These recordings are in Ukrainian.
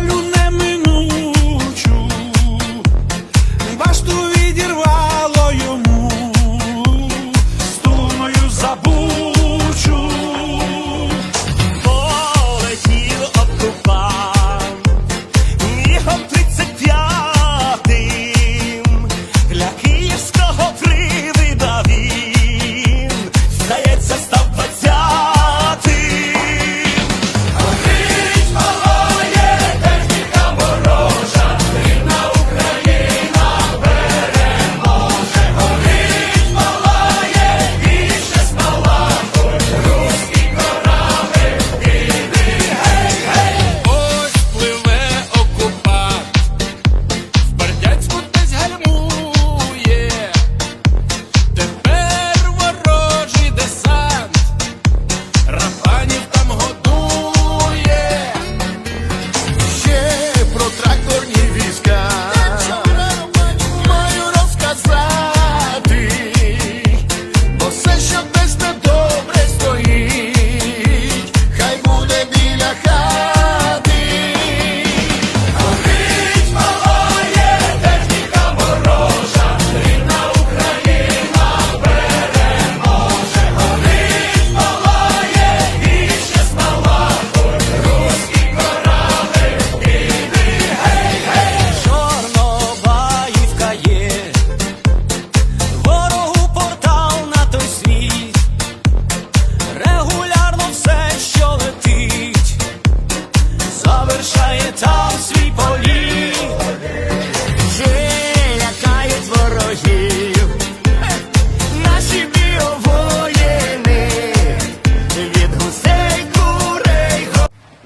voluntad.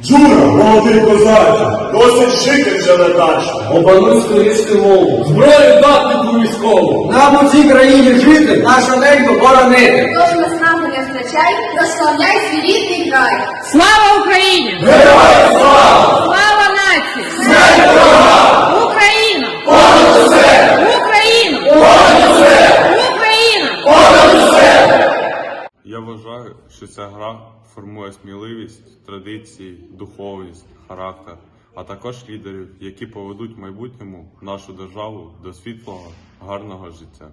Ти козаче, досить жити вже ледачно. Обануй скоріше мову, зброю дати ту військову. Нам у цій країні жити, нашу неньку боронити. Тож нами не втрачай, прославляй свій рідний край. Слава Україні! Героям що ця гра формує сміливість, традиції, духовність, характер, а також лідерів, які поведуть в майбутньому нашу державу до світлого, гарного життя.